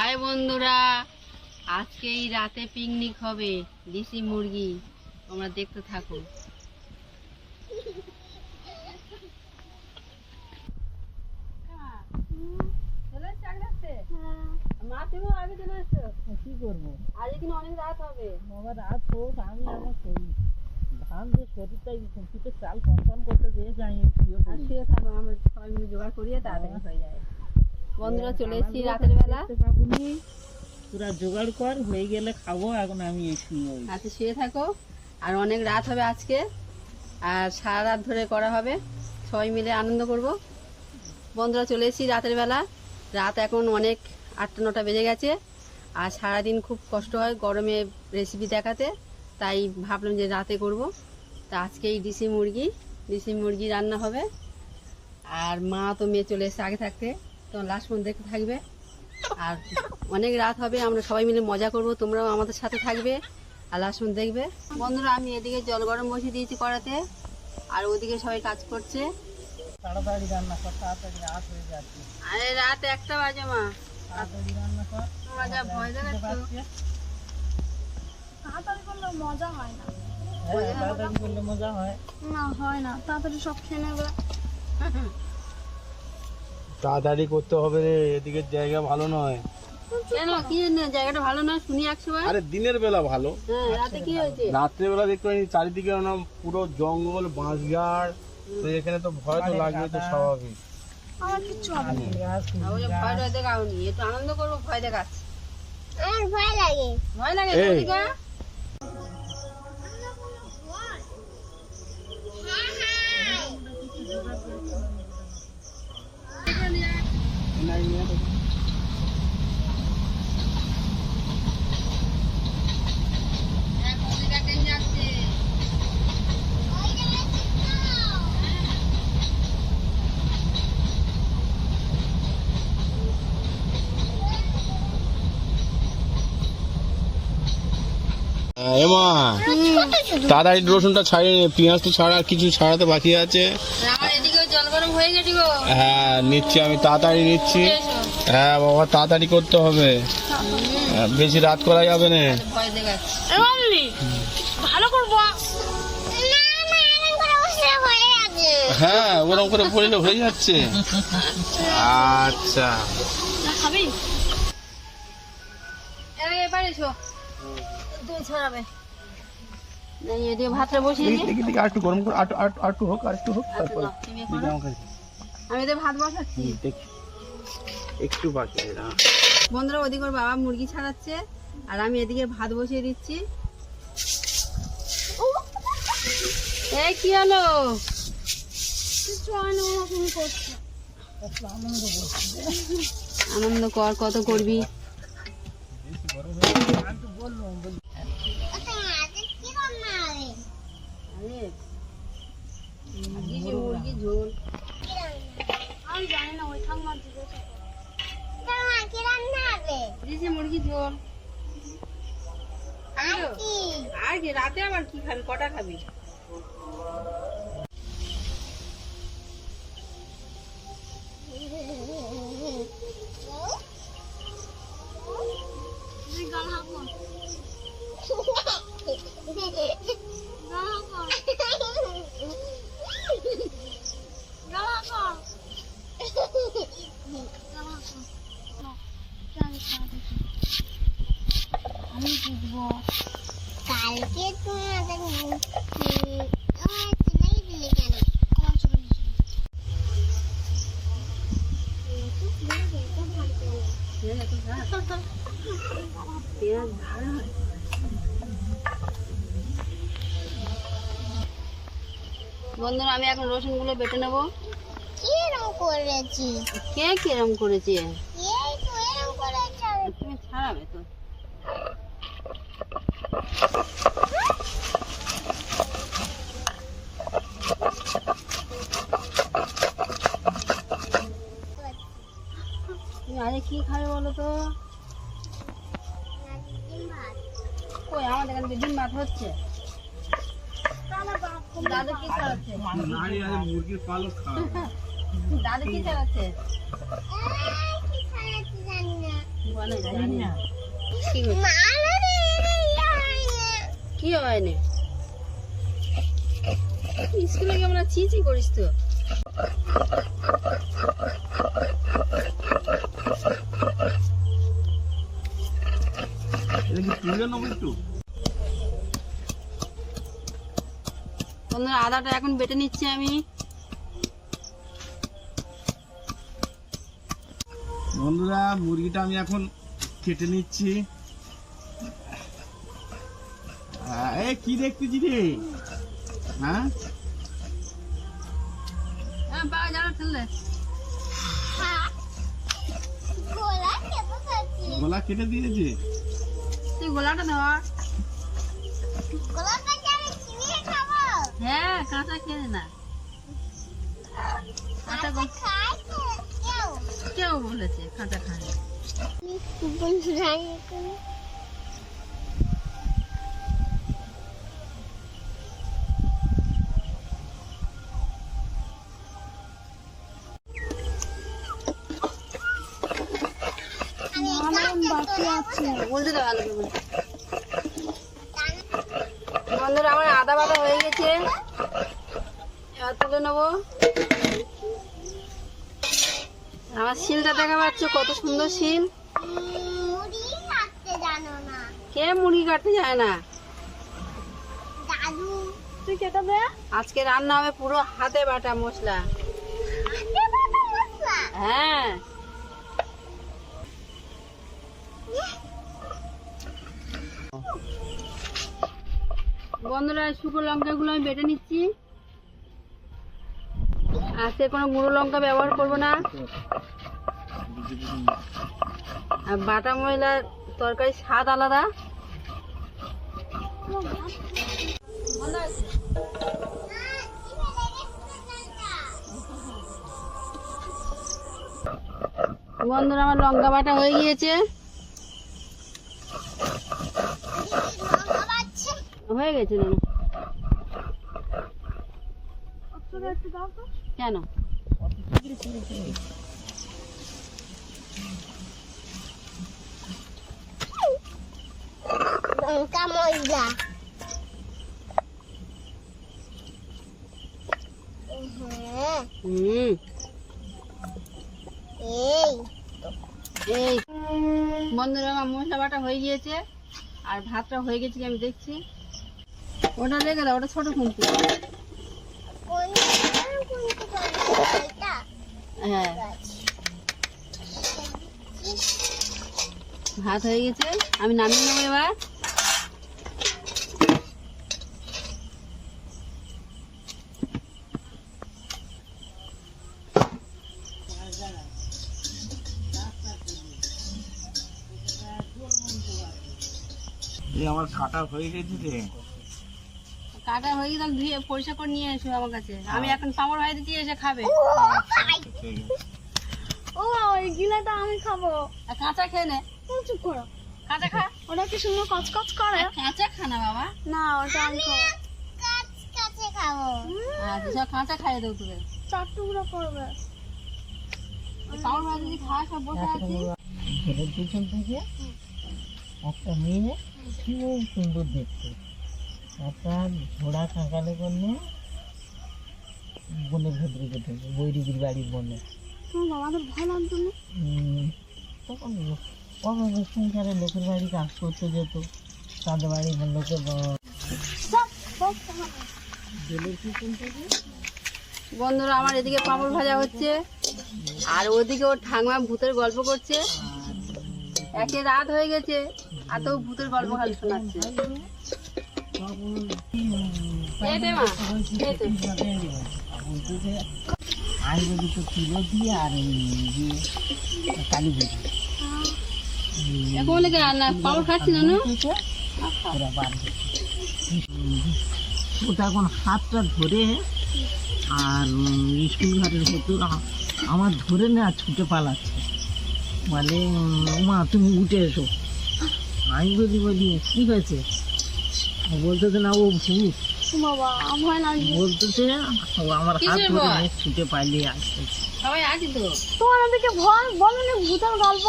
High বন্ধুরা আজকে এই রাতে পিকনিক হবে দেশি মুরগি। তোমরা দেখতে থাকো কি করব আজকে কিন্তু অনেক রাত হবে বাবা রাত হোক আমি আমার শরীর ধান যে শরীরটাই তুই তো চাল কনফার্ম করতে দিয়ে যাই শুয়ে আর পড়ি। শুয়ে থাকো আমরা সবাই মিলে জোগাড় করিয়ে তাড়াতাড়ি হয়ে যায় বন্ধুরা চলে এসেছি রাতের বেলা। পুরা জোগাড় কর হয়ে গেলে খাব এখন আমি রাতে শুয়ে থাকো। আর অনেক রাত হবে আজকে আর সারা রাত ধরে করা হবে। সবাই মিলে আনন্দ করব। বন্ধুরা চলে এসেছি রাতের বেলা। রাত এখন অনেক আটটা নটা বেজে গেছে। আর সারাদিন খুব কষ্ট হয় গরমে রেসিপি দেখাতে। তাই ভাবলাম যে রাতে করব। তা আজকে এই ডিসি মুরগি। ডিসি মুরগি রান্না হবে। আর মা তো মেয়ে চলে এসেছে আগে থাকতে। তো লাস্ট পর্যন্ত দেখতে থাকবে। আর অনেক রাত হবে আমরা সবাই মিলে মজা করব তোমরাও আমাদের সাথে থাকবে আর লাস্ট পর্যন্ত দেখবে। বন্ধুরা আমি এদিকে জল গরম বসিয়ে দিয়েছি কড়াতে আর ওদিকে সবাই কাজ করছে। তাড়াতাড়ি রান্না কর তাড়াতাড়ি রাত হয়ে যাচ্ছে। আরে রাত একটা বাজে মা। তাড়াতাড়ি রান্না কর। তোমরা যা ভয় দেখাচ্ছ। তাড়াতাড়ি করলে মজা হয় না। হ্যাঁ তাড়াতাড়ি করলে মজা হয়। না হয় না। তাড়াতাড়ি সব খেয়ে নেবে। তাড়াতাড়ি করতে হবে রে এদিকে জায়গা ভালো নয়। কেন? কি জায়গাটা ভালো না শুনি আরে দিনের বেলা ভালো। হ্যাঁ রাতে কি হয়েছে? রাত্রেবেলা দেখতে পাই চারিদিকে না পুরো জঙ্গল বাঁশঝাড়। তো এখানে তো ভয় তো লাগবে তো স্বাভাবিক। আমার কিচ্ছু হবে না। গাছ, আর ওই যে ভয় টয় দেখাওনি। একটু আনন্দ করব ভয় দেখাচ্ছি। আমার ভয় লাগে। ভয় লাগে এই। ওদিকে এমা তাড়াতাড়ি রসুনটা ছাড়িয়ে নে পেঁয়াজ তো ছাড়া আর কিছু ছাড়াতে বাকি আছে। হয়ে হ্যাঁ নিচ্ছি আমি তাড়াতাড়ি নিচ্ছি। হ্যাঁ বাবা তাড়াতাড়ি করতে হবে। হ্যাঁ, বেশি রাত করা যাবে না। ভালো করব। না না এরকম করে বসে হয়ে হ্যাঁ ওরকম করে পড়লে হয়ে যাচ্ছে। আচ্ছা। খাবি? এবার এসো। দুধ ছড়াবে। ভাতটা বসিয়ে দিই। দেখি দেখি আর একটু গরম কর আর একটু- আর একটু- আর একটু হোক আর একটু হোক তারপরে নাও, তুমি দিদি করো। আমাকে আমি তো ভাত বসাচ্ছি। দেখি। একটু বাকি। বন্ধুরা ওদিকে ওর বাবা মুরগি ছাড়াচ্ছে আর আমি এদিকে ভাত বসিয়ে দিচ্ছি। এই কি হলো? কিছু হয় না ওরকম করছে। আনন্দ কর কত করবি আরে, আজকে যে মুরগি ঝোল আমি জানি না ওই ঠাকুমার জিজ্ঞেস দিয়েছে মুরগি ঝোল খাবি তো? আর কি রাতে আবার কি খাবি কটা খাবি আমি বুঝব কালকে তুমি আমাদের আমার চিনাই দিলে কেন আমার ছোট পেঁয়াজ ভাড়া হয় বন্ধুরা আমি এখন রসুনগুলো বেটে নেব। কিরম করেছি? কে কিরম করেছে? তুমি ছাড়াবে তো। তুমি আজকে কি খাবে বলো তো? কই আমাদের এখানে ডিম ভাত হচ্ছে। দাদু কি চালাচ্ছে মুরগির পালক দাদু চালাচ্ছে হয়নি স্কুলে গিয়ে আমরা চি চি করিস তো? এটা কি তুলে নেব একটু? বন্ধুরা আদাটা এখন বেটে নিচ্ছি আমি। বন্ধুরা মুরগিটা আমি এখন কেটে নিচ্ছি। এ কি দেখতেছি রে? হ্যাঁ? হ্যাঁ হ্যাঁ। গলা কেটে দিয়েছে? তুই গোলাটা ধর। হ্যাঁ কাঁচা খেয়ে না। কেউ। বলেছে কাঁচা খায় বলতে দাও আলু বলতে বন্ধুরা আমার আদা বাটা হয়ে গেছে এবার তুলে নেব আমার শিলটা দেখা পাচ্ছ কাটতে কে মুরগি কাটতে যায় না? তুই কেটে দে। আজকে রান্না হবে পুরো হাতে বাটা মশলা। হাতে বাটা মশলা? হ্যাঁ। বন্ধুরা শুকনো লঙ্কাগুলো আমি বেটে নিচ্ছি। আজকে কোনো গুঁড়ো লঙ্কা ব্যবহার করব না। আর বাটা ময়লার তরকারি স্বাদ আলাদা। বন্ধুরা, আমার লঙ্কা বাটা হয়ে গিয়েছে। হয়ে গেছে কেন? লঙ্কা হুম এই এই বন্ধুরা আমার মশলা বাটা হয়ে গিয়েছে আর ভাতটা হয়ে গেছে কি আমি দেখছি। ওটা রেখে দাও ওটা ছোট এটা হ্যাঁ। ভাত হয়ে গেছে আমি নামিয়ে নেব এবার। আমার কাটা হয়ে গেছে রে কাটা হয়ে গেছে ধুয়ে পরিষ্কার করে নিয়ে এসো আমার কাছে। আমি এখন পামড় ভাই দিচ্ছি এসে খাবে। ও ওই গিলাটা আমি খাব। আর কাঁচা খেয়ে নে। চুপ করো। কাঁচা খা। ওটা কি সুন্দর কচকচ করে? কাঁচা খা না বাবা। না ওটা আমি কাচ কাচে খাব। আচ্ছা কাঁচা খাইয়ে দেবো তোকে। চার টুকরো করবে। পামড় ভাই যদি খাওয়া সব বসে আছি। ঘরের পিছন থেকে? একটা মেয়ে খুব সুন্দর দেখতে। একটা ঘোড়া কাঁকালে করলে বনের ভেতরে কেটে বৈরিগির বাড়ির বনে তখন কখন সংসারে লোকের বাড়ি কাজ করতে যেত। তাদের বাড়ি লোকে বন্ধুরা আমার এদিকে পাঁপড় ভাজা হচ্ছে। আর ওদিকে ওর ঠাকমা ভূতের গল্প করছে। একে রাত হয়ে গেছে, আর তো ভূতের গল্প খালি শোনাচ্ছে। দিয়ে আর এখন রান্না খাচ্ছি না। ওটা এখন হাতটা ধরে আর স্কুল ঘাটের ভেতর আমার ধরে না, ছুটে পালাচ্ছে। বলে মা তুমি উঠে এসো। আমি বলি বলি কি হয়েছে ও বলতেছে না ও ভূত। বাবা ভয় লাগছে। বলতেছে ও আমার হাত ধরে ছুটে পালিয়ে সবাই আছি তো? তোমার ওদিকে ভয়? বলো না ভূতের গল্প।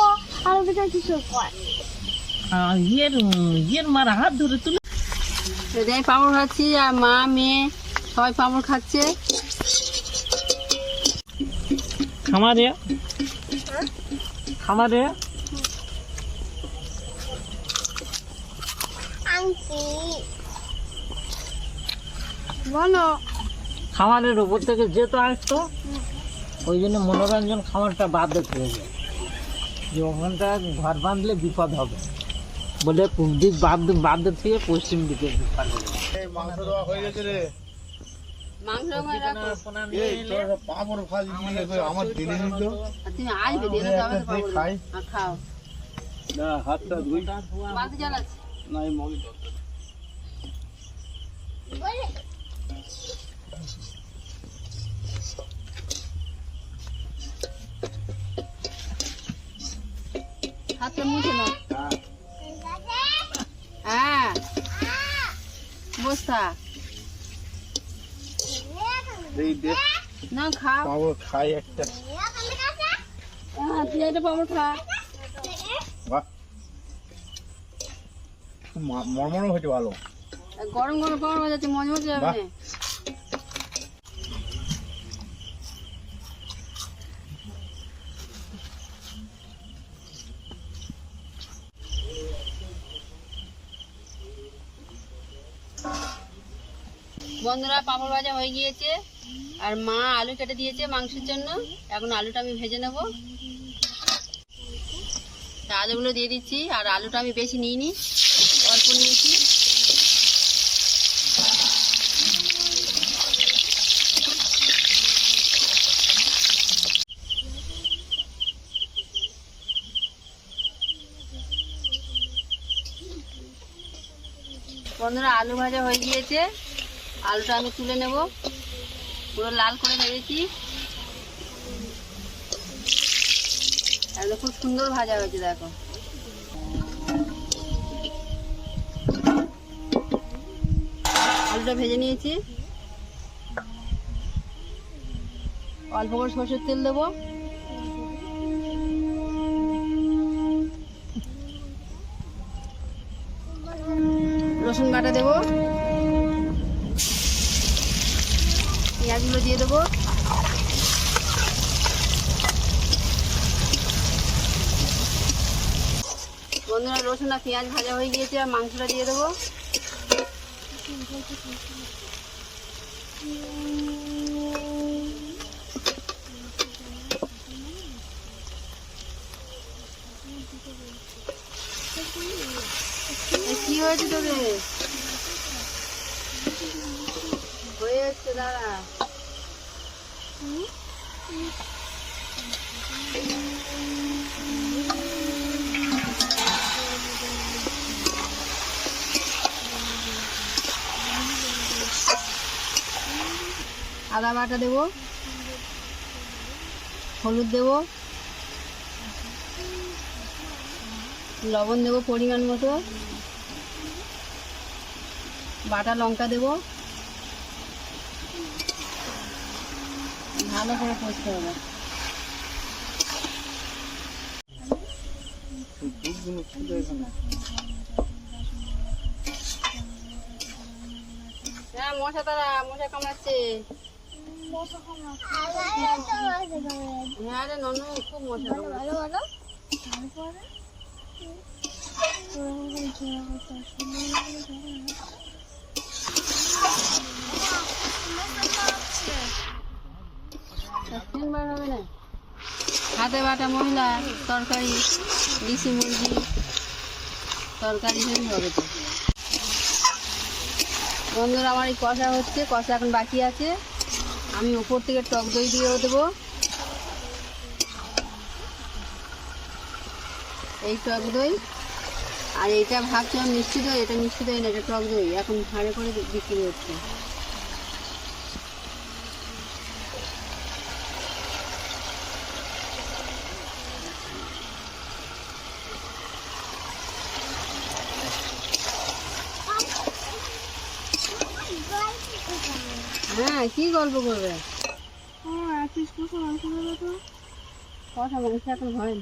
আর ওদিকে কিছু কর ইয়ের ইয়ের মার হাত ধরে তুলে এটাই পাঁপড় খাচ্ছি আর মা মেয়ে সবাই পাঁপড় খাচ্ছে। খামারে খামারে? বলো। খামারের উপর থেকে যেতে আসতো ওই জন্য মনোরঞ্জন খামারটা বাদ দিতে হবে যে ওখানটা ঘর বাঁধলে বিপদ হবে। বলে দিক বাদ বাদ থেকে পশ্চিম দিকে বিপদ হবে মাংস দেওয়া হয়ে গেছে রে। মাংস আমার খাই। খাও। না হাতটা ধুই। না মগে হাতটা মুছে নাও। হ্যাঁ। বস্তা এই দে। না খাও পাঁপড় খাই একটা। হ্যাঁ তুই একটা পাঁপড় খা। বাহ। মরমরও হয়েছে ভালো। আর গরম গরম মজা মজা যাবে বন্ধুরা পাঁপড় ভাজা হয়ে গিয়েছে। আর মা আলু কেটে দিয়েছে মাংসের জন্য। এখন আলুটা আমি ভেজে নেব। আলুগুলো দিয়ে দিচ্ছি, আর আলুটা আমি বেশি নিইনি, অল্প নিয়েছি। বন্ধুরা, আলু ভাজা হয়ে গিয়েছে। আলুটা আমি তুলে নেব। পুরো লাল করে একদম খুব সুন্দর ভাজা হয়েছে, দেখো। আলুটা ভেজে নিয়েছি। অল্প করে সর্ষের তেল দেবো। বন্ধুরা রসুন আর পেঁয়াজ ভাজা হয়ে গিয়েছে, আর মাংসটা দিয়ে দেবো। কি হয়েছে তোদের? হয়ে যাচ্ছে দাঁড়া। আদা বাটা দেবো, হলুদ দেবো, লবণ দেবো পরিমাণ মতো, বাটা লঙ্কা দেবো। ভালো করে কষতে হবে। হ্যাঁ মশা তারা, মশা কামড়াচ্ছে। হ্যাঁ ননু খুব হাতে বাটা মহিলা তরকারি দেশি মুরগি তরকারি হেবি হবে তো বন্ধুরা, আমার এই কষা হচ্ছে, কষা এখন বাকি আছে। আমি উপর থেকে টক দই দিয়েও দেবো। এই টক দই। আর এটা ভাবছিলাম মিষ্টি দই, এটা মিষ্টি দই না, এটা টক দই। এখন ভাড়ে করে বিক্রি হচ্ছে। হ্যাঁ কি গল্প করবে? কষা মাংস এখন গল্প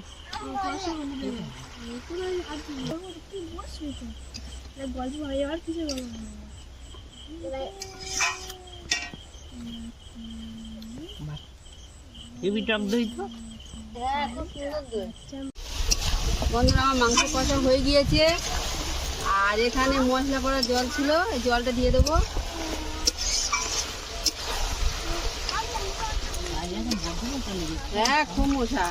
হয় আর কিছু বলব না এবি টক দই তো? হ্যাঁ খুব সুন্দর দই। বন্ধুরা আমার মাংস কষা হয়ে গিয়েছে। আর এখানে মশলা করা জল ছিল এই জলটা দিয়ে দেবো। হ্যাঁ খুব মশা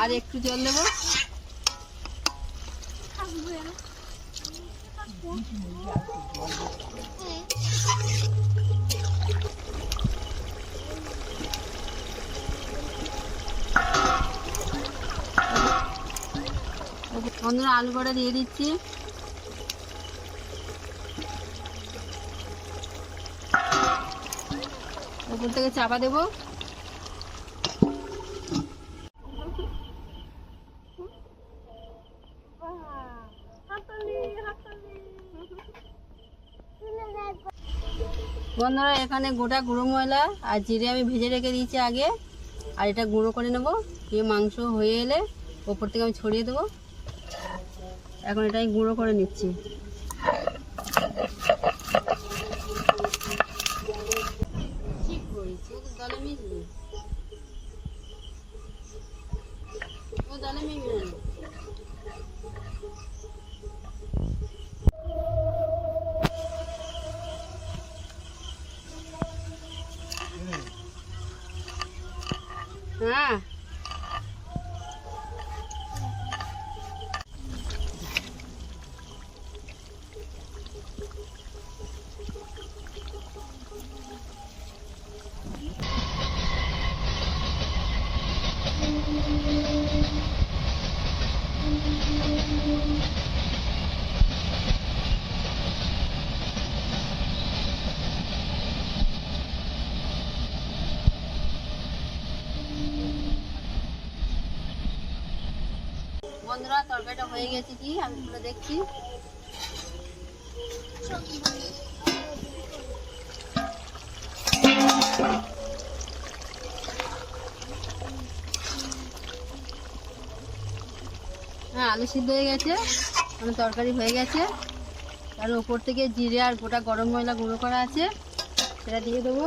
আর একটু জল দেবো? বন্ধুরা আলু কটা দিয়ে দিচ্ছি। ওপর থেকে চাপা দেবো। বন্ধুরা, এখানে গোটা গুঁড়ো ময়লা আর জিরে আমি ভেজে রেখে দিয়েছি আগে। আর এটা গুঁড়ো করে নেব, দিয়ে মাংস হয়ে এলে ওপর থেকে আমি ছড়িয়ে দেবো। এখন এটা আমি গুঁড়ো করে নিচ্ছি। হয়ে গেছে কি? আমি খুলে দেখছি। হ্যাঁ আলু সিদ্ধ হয়ে গেছে। মানে তরকারি হয়ে গেছে। আর ওপর থেকে জিরে আর গোটা গরম মশলা গুঁড়ো করা আছে। সেটা দিয়ে দেবো।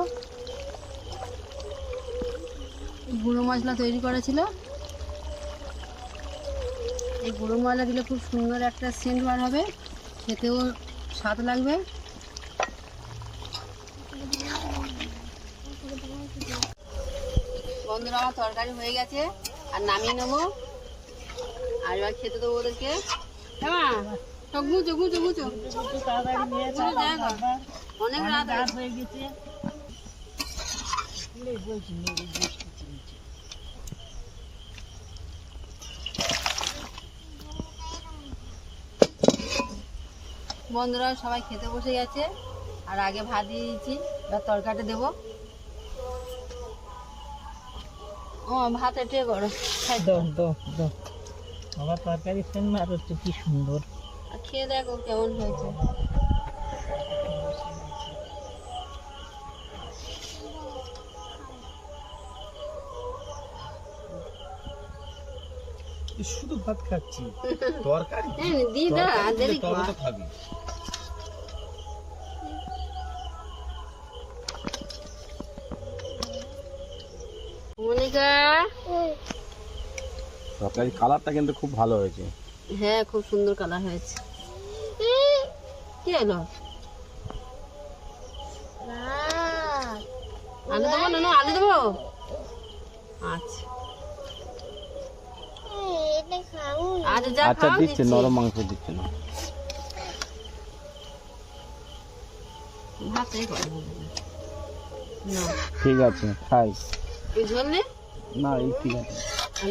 গুঁড়ো মশলা তৈরি করা ছিল। এই গুঁড়ো মশলা দিলে খুব সুন্দর একটা সেন্ট বার হবে। খেতেও স্বাদ লাগবে। বন্ধুরা, আমার তরকারি হয়ে গেছে, আর নামিয়ে নেব। আর এবার খেতে দেবো ওদেরকে। হ্যাঁ অনেক রাত হয়ে গেছে লে, বলছি, মেরে বসতেছি নিচে। বন্ধুরা সবাই খেতে বসে গেছে। আর আগে ভাত দিয়ে দিয়েছি এবার তরকারিটা দেবো। ও ভাত এটে করো। আমার তরকারি সেন হচ্ছে কি সুন্দর। আর খেয়ে দেখো কেমন হয়েছে। শুধু ভাত খাচ্ছি। তরকারি? হ্যাঁ দিদা দেরি খাবি। মনিকা? তরকারি কালারটা কিন্তু খুব ভালো হয়েছে। হ্যাঁ খুব সুন্দর কালার হয়েছে। কি হলো আলু দেবো? না না, আলু দেবো। আচ্ছা এটা খাও আচ্ছা যা আচ্ছা দিচ্ছে নরম মাংস দিচ্ছে না। ঠিক আছে খাই। না এই ঠিক আছে।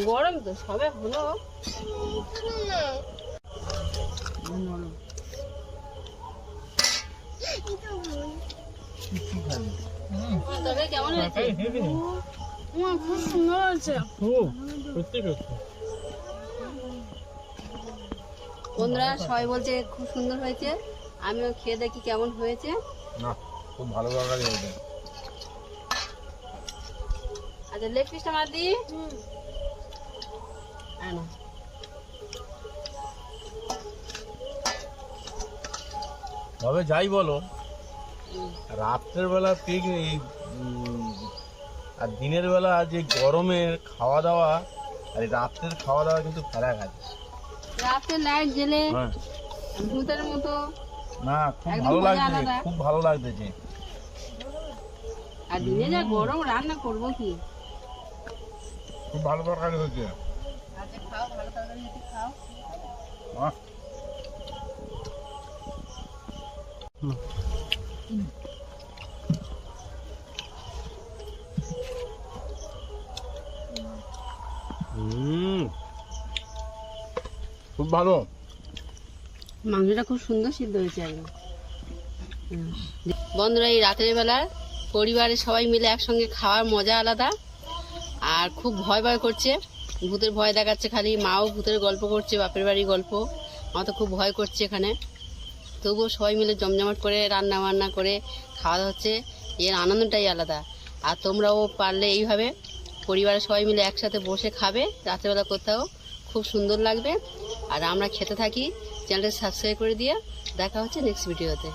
গরম তো সবে হলো। কেমন হয়েছে? খুব সুন্দর হয়েছে। সত্যি সত্যি। বন্ধুরা সবাই বলছে খুব সুন্দর হয়েছে। আমিও খেয়ে দেখি কেমন হয়েছে। না খুব ভালো তরকারি হয়েছে। আচ্ছা লেগ পিসটা মার দি আনো তবে যাই বলো রাত্রের বেলা পিকনিক আর দিনের বেলা যে গরমের খাওয়া দাওয়া আর রাত্রের খাওয়া দাওয়া কিন্তু ফেরা খাচ্ছে রাতে লাইট জ্বেলে হ্যাঁ। ভূতের মতো। না খুব ভালো লাগছে খুব ভালো লাগতেছে আর দিনে যা গরম রান্না করব কি? খুব ভালো তরকারি হয়েছে। আচ্ছা খাও ভালো তরকারি হয়েছে খাও। হুম। ভালো? মাংসটা খুব সুন্দর সিদ্ধ হয়েছে বন্ধুরা, এই রাতের বেলা পরিবারের সবাই মিলে একসঙ্গে খাওয়ার মজা আলাদা। আর খুব ভয় ভয় করছে। ভূতের ভয় দেখাচ্ছে খালি। মাও ভূতের গল্প করছে, বাপের বাড়ির গল্প। আমার তো খুব ভয় করছে এখানে। তবুও সবাই মিলে জমজমাট করে রান্না বান্না করে খাওয়া দাওয়া হচ্ছে। এর আনন্দটাই আলাদা। আর তোমরাও পারলে এইভাবে পরিবারের সবাই মিলে একসাথে বসে খাবে। রাত্রেবেলা কোথাও খুব সুন্দর লাগবে। আর আমরা খেতে থাকি। চ্যানেলটা সাবস্ক্রাইব করে দিয়ে দেখা হচ্ছে নেক্সট ভিডিওতে